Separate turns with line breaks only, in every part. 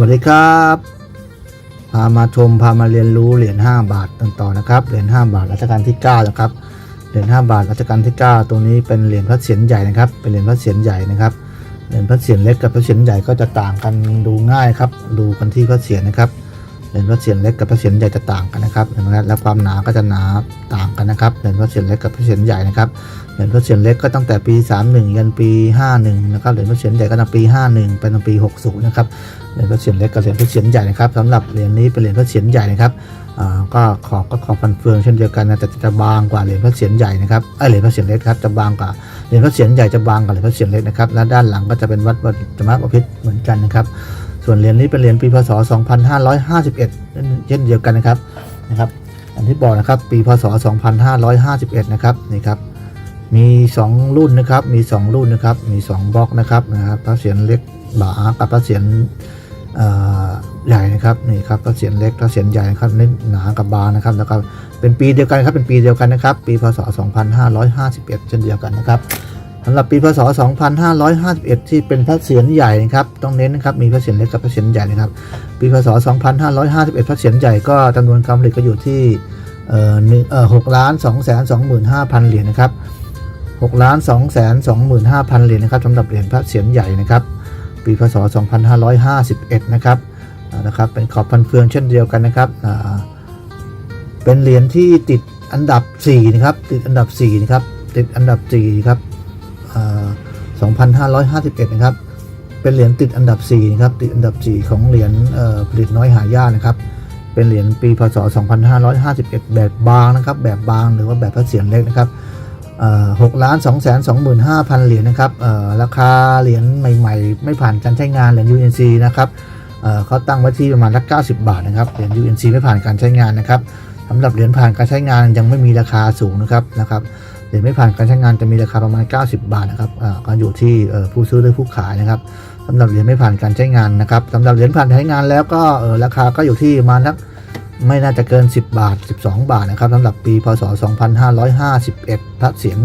วัสดีครับ พามาชมพามาเรียนรู้เหรียญ5บาทกันต่อนะครับ เหรียญ5บาทรัชกาลที่9นะครับ เหรียญ5บาทรัชกาลที่ 9ตรงนี้เป็นเหรียญพระเศียรใหญ่นะครับ เป็นเหรียญพระเศียรใหญ่นะครับ เหรียญพระเศียรเล็กกับพระเศียรใหญ่ก็จะต่างกันดูง่ายครับ ดูกันที่พระเศียรนะครับ หรียญพระเศียรเล็กกับพระเศียรใหญ่จะต่างกันนะครับเห็นไหมครับและความหนาก็จะหนาต่างกันนะครับเหรียญพระเศียรเล็กกับพระเศียรใหญ่นะครับเหรียญพระเศียรเล็กก็ตั้งแต่ปี 31ยันปี 51นะครับเหรียญพระเศียรใหญ่ก็ตั้งปี 51เป็นปี 60นะครับเหรียญพระเศียรเล็กกับเหรียญพระเศียรใหญ่นะครับสำหรับเหรียญนี้เป็นเหรียญพระเศียรใหญ่นะครับอ่าก็ขอบก็ขอบฟันเฟืองเช่นเดียวกันนะแต่จะบางกว่าเหรียญพระเศียรใหญ่นะครับไอเหรียญพระเศียรเล็กครับจะบางกว่าเหรียญพระเศียรใหญ่จะบางกว่าเหรียญพระเศียรเล็กนะครับและด้านหลังก็จะเป็นวัดวัดจมะประพิษเหมือนกันนะครับ ส่วนเหรียญนี้เป็นเหรียญปีพศ 2551 เช่นเดียวกันนะครับนะครับอันที่บอกนะครับปีพศ 2551 นะครับนี่ครับมี 2 รุ่นนะครับมี 2 รุ่นนะครับมี2บล็อกนะครับนะครับพระเศียรเล็กบากับพระเศียรใหญ่นะครับนี่ครับพระเศียรเล็กพระเศียรใหญ่นะครับเน้นหนากับบานะครับแล้วก็เป็นปีเดียวกันครับเป็นปีเดียวกันนะครับ ปีพศ 2551 เช่นเดียวกันนะครับำหรับปีพศ 2551 ที่เป็นพระเศียรใหญ่นะครับต้องเน้นนะครับมีพระเศียรเล็กกับพระเศียรใหญ่นะครับ ปีพศ 2551 พระเศียรใหญ่ก็จำนวนการผลิตก็อยู่ที่หกล้านสองแสนสองหมื่นห้าพันเหรียญนะครับหกล้านสองแสนสองหมื่นห้าพันเหรียญนะครับสำหรับเหรียญพระเศียรใหญ่นะครับ ปีพศ 2551 นะครับอ่านะครับเป็นขอบพันเฟืองเช่นเดียวกันนะครับเป็นเหรียญที่ติดอันดับ4นะครับติดอันดับ4นะครับติดอันดับ4ครับ 2551 นะครับ เป็นเหรียญติดอันดับ4นะครับ ติดอันดับ 4 ของเหรียญผลิตน้อยหายากนะครับ เป็นเหรียญปีพศ 2551 แบบบางนะครับ แบบบางหรือว่าแบบพระเศียรเล็กนะครับหกล้านสองแสนสองหมื่นห้าพันเหรียญนะครับราคาเหรียญใหม่ ๆ ไม่ผ่านการใช้งานเหรียญ UNC นะครับเขาตั้งไว้ที่ประมาณสัก90บาทนะครับ เหรียญ UNC ไม่ผ่านการใช้งานนะครับสำหรับเหรียญผ่านการใช้งานยังไม่มีราคาสูงนะครับนะครับ หรียญไม่ผ่านการใช้งานจะมีราคาประมาณ 90 บาทนะครับอ่าก็อยู่ที่ผู้ซื้อหรือผู้ขายนะครับสำหรับเหรียญไม่ผ่านการใช้งานนะครับสำหรับเหรียญผ่านใช้งานแล้วก็ราคาก็อยู่ที่ประมาณสักไม่น่าจะเกิน 10 บาท 12 บาทนะครับสำหรับปีพศ 2551พระเศียร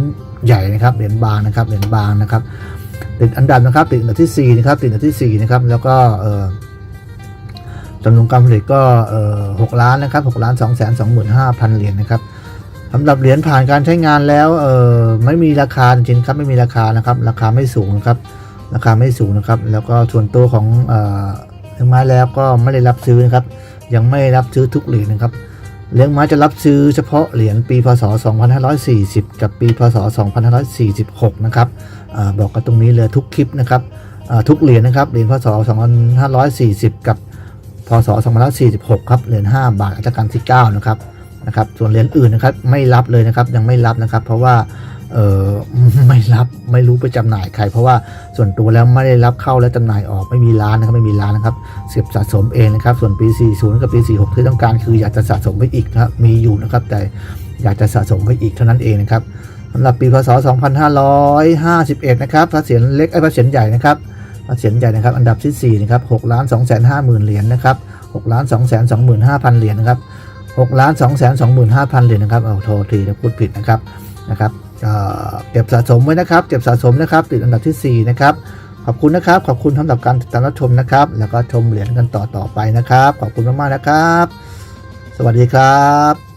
ใหญ่นะครับเหรียญบางนะครับเหรียญบางนะครับติดอันดับนะครับติดอันดับที่4นะครับติดอันดับที่4นะครับแล้วก็จำนวนการผลิตก็เอ่อ6ล้านนะครับ6ล้าน2แสน25,000เหรียญนะครับ สำหรับเหรียญผ่านการใช้งานแล้วเออไม่มีราคาจริงครับไม่มีราคานะครับ ราคาไม่สูงนะครับ ราคาไม่สูงนะครับ แล้วก็ส่วนตัวของเอ่อเลี้ยงไม้แล้วก็ไม่ได้รับซื้อนะครับ ยังไม่รับซื้อทุกเหรียญนะครับเลี้ยงไม้จะรับซื้อเฉพาะเหรียญปีพศ 2540 กับปีพศ 2546 นะครับอบอกกันตรงนี้เลยทุกคลิปนะครับอ่าทุกเหรียญนะครับเหรียญพศ 2540 กับพศ 2546 ครับเหรียญ5บาทรัชกาลที่ 9 นะครับ นะครับ ส่วนเหรียญอื่นนะครับไม่รับเลยนะครับยังไม่รับนะครับ เพราะว่าเออไม่รับไม่รู้ไปจำหน่ายใคร เพราะว่าส่วนตัวแล้วไม่ได้รับเข้าและจำหน่ายออกไม่มีร้านนะครับไม่มีร้านนะครับเสียบสะสมเองนะครับ ส่วนปี 40 กับปี 46 ที่ต้องการคืออยากจะสะสมไว้อีกนะครับมีอยู่นะครับแต่อยากจะสะสมไว้อีกเท่านั้นเองนะครับสำหรับปีพศ 2551 นะครับพระเศียรเล็กไอ้พระเศียรใหญ่นะครับพระเศียรใหญ่นะครับอันดับที่4นะครับ6ล้าน2 5 0 0 0 0เหรียญนะครับ6ล้าน2 2 5 0 0 0เหรียญนะครับ 6ล้าน2 2 5 0 0 0 เหรียญนะครับเอาโทษทีนะพูดผิดนะครับนะครับเก็บสะสมไว้นะครับ เก็บสะสมนะครับติดอันดับทีสี่ 4 นะครับ ขอบคุณนะครับ ขอบคุณสำหรับการติดตามรับชมนะครับ แล้วก็ชมเหรียญกันต่อต่อไปนะครับ ขอบคุณมากๆนะครับ สวัสดีครับ